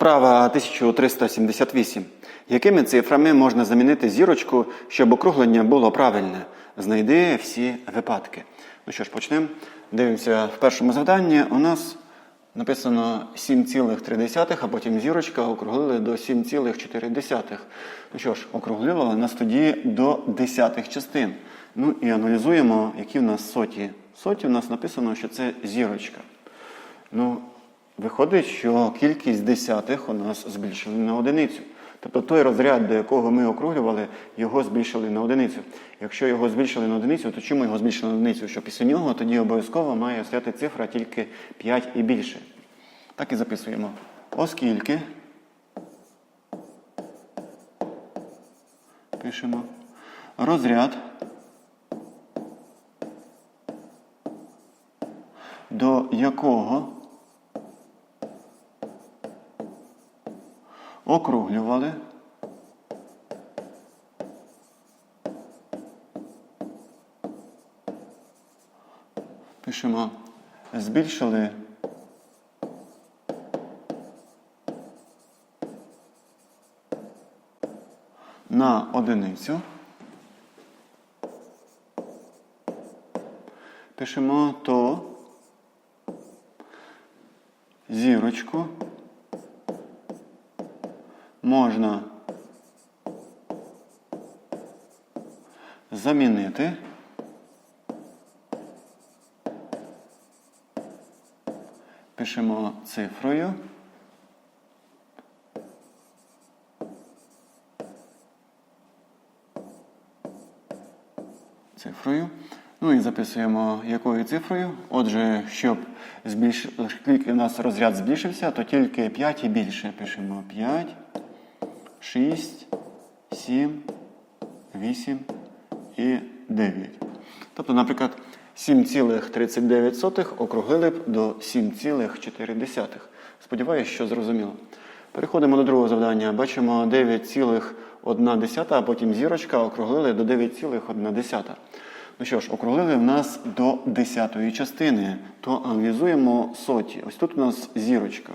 Вправа 1378. Якими цифрами можна замінити зірочку, щоб округлення було правильне? Знайди всі випадки. Ну що ж, почнемо. Дивимося в першому завданні. У нас написано 7,3, а потім зірочка округлили до 7,4. Ну що ж, округлило нас тоді до десятих частин. Ну і аналізуємо, які в нас соті. Соті у нас написано, що це зірочка. Ну, виходить, що кількість десятих у нас збільшили на одиницю. Тобто той розряд, до якого ми округлювали, його збільшили на одиницю. Якщо його збільшили на одиницю, то чому його збільшили на одиницю? Що після нього тоді обов'язково має стояти цифра тільки 5 і більше. Так і записуємо. Оскільки пишемо розряд до якого округлювали. Пишемо збільшили. На одиницю. Пишемо то. Зірочку можна замінити пишемо цифрою. Цифрою. Ну і записуємо якою цифрою. Отже, щоб збільш... у нас розряд збільшився, то тільки 5 і більше. Пишемо 5, 6, 7, 8 і 9. Тобто, наприклад, 7,39 округлили б до 7,4. Сподіваюся, що зрозуміло. Переходимо до другого завдання. Бачимо 9,1, а потім зірочка округлили до 9,1. Ну що ж, округлили в нас до десятої частини, то аналізуємо соті. Ось тут у нас зірочка.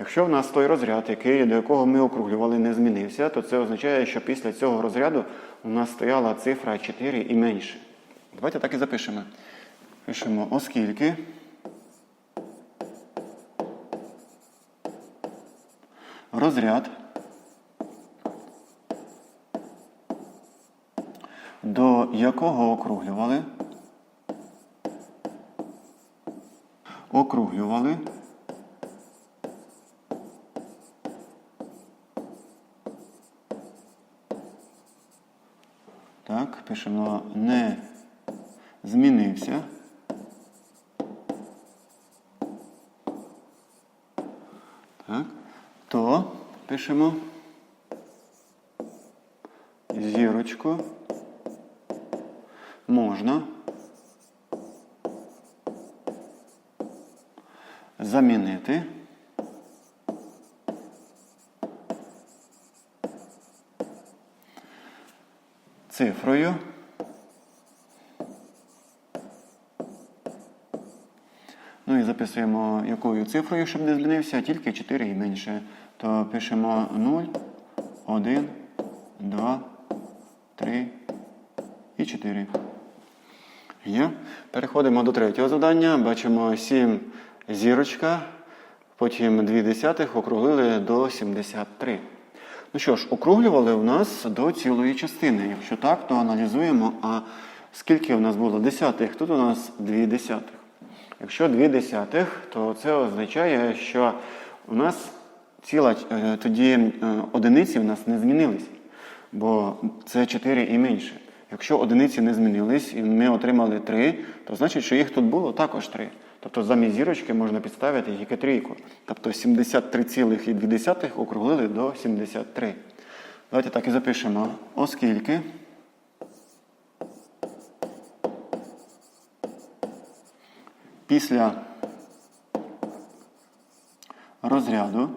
Якщо в нас той розряд, який, до якого ми округлювали, не змінився, то це означає, що після цього розряду у нас стояла цифра 4 і менше. Давайте так і запишемо. Пишемо, оскільки розряд до якого округлювали, округлювали Так, пишемо не змінився. Так, то пишемо зірочку можна. Замінити цифрою Ну і записуємо якою цифрою, щоб не змінився, тільки 4 і менше. То пишемо 0, 1, 2, 3 і 4. Є. Переходимо до третього завдання. Бачимо 7 зірочка, потім 2 десятих округлили до 73. Ну що ж, округлювали у нас до цілої частини. Якщо так, то аналізуємо, а скільки у нас було десятих? Тут у нас 2 десятих. Якщо 2 десятих, то це означає, що у нас ціла е, тоді е, одиниці в нас не змінились, бо це 4 і менше. Якщо одиниці не змінились і ми отримали 3, то значить, що їх тут було також 3. Тобто замість зірочки можна підставити тільки трійку. Тобто 73,2 округлили до 73. Давайте так і запишемо. Оскільки після розряду,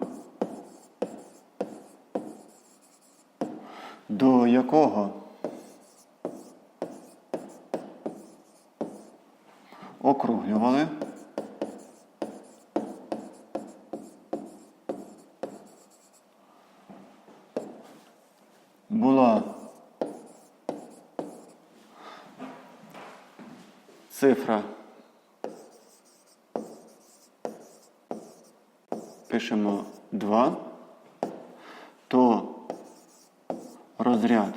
до якого округлювали була цифра. Пишемо 2, то розряд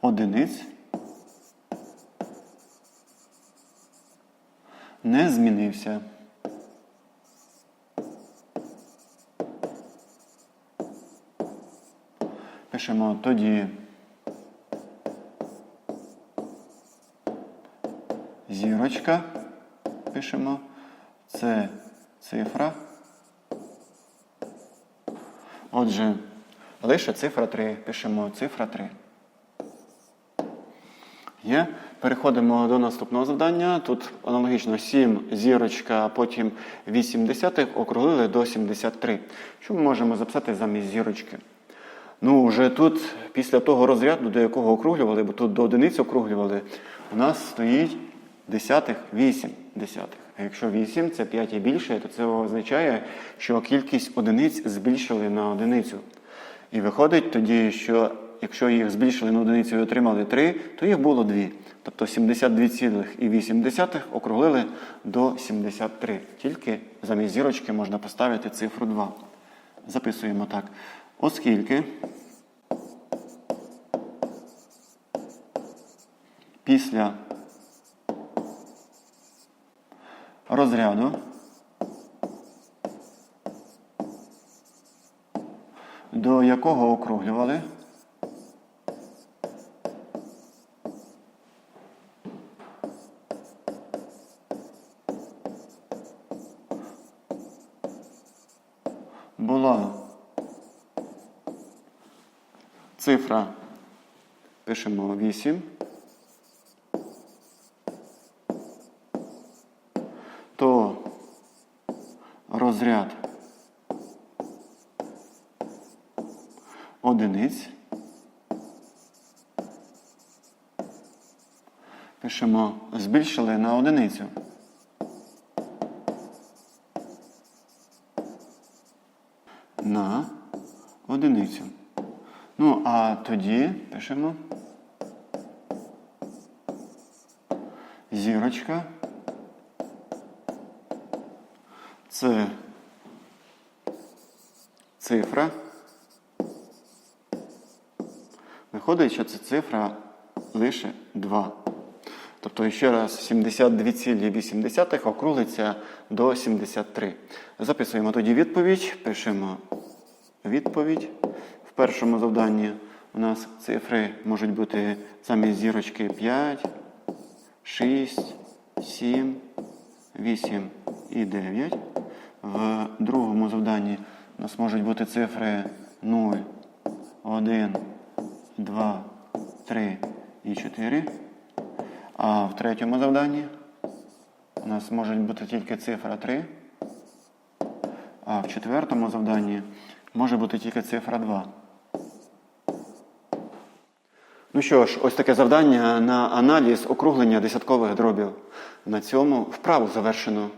одиниць не змінився. Пишемо тоді зірочка. Пишемо. Це цифра. Отже, лише цифра 3. Пишемо цифра 3. Є. Переходимо до наступного завдання. Тут аналогічно 7 зірочка, а потім 8 десятих округлили до 73. Що ми можемо записати замість зірочки? Ну, вже тут, після того розряду, до якого округлювали, бо тут до одиниць округлювали, у нас стоїть десятих 8 десятих. А якщо 8 це 5 і більше, то це означає, що кількість одиниць збільшили на одиницю. І виходить тоді, що якщо їх збільшили на одиницю і отримали 3, то їх було 2. Тобто 72,8 округлили до 73. Тільки замість зірочки можна поставити цифру 2. Записуємо так. Оскільки після розряду. До якого округлювали? Була цифра, пишемо 8, розряд одиниць. Пишемо збільшили на одиницю. На одиницю. Ну, а тоді пишемо зірочка. Це цифра. Виходить, що це цифра лише 2. Тобто, ще раз, 72,8 округлиться до 73. Записуємо тоді відповідь, пишемо відповідь. В першому завданні у нас цифри можуть бути замість зірочки 5, 6, 7, 8 і 9. В другому завданні у нас можуть бути цифри 0, 1, 2, 3 і 4. А в третьому завданні у нас може бути тільки цифра 3. А в четвертому завданні може бути тільки цифра 2. Ну що ж, ось таке завдання на аналіз округлення десяткових дробів. На цьому вправу завершено.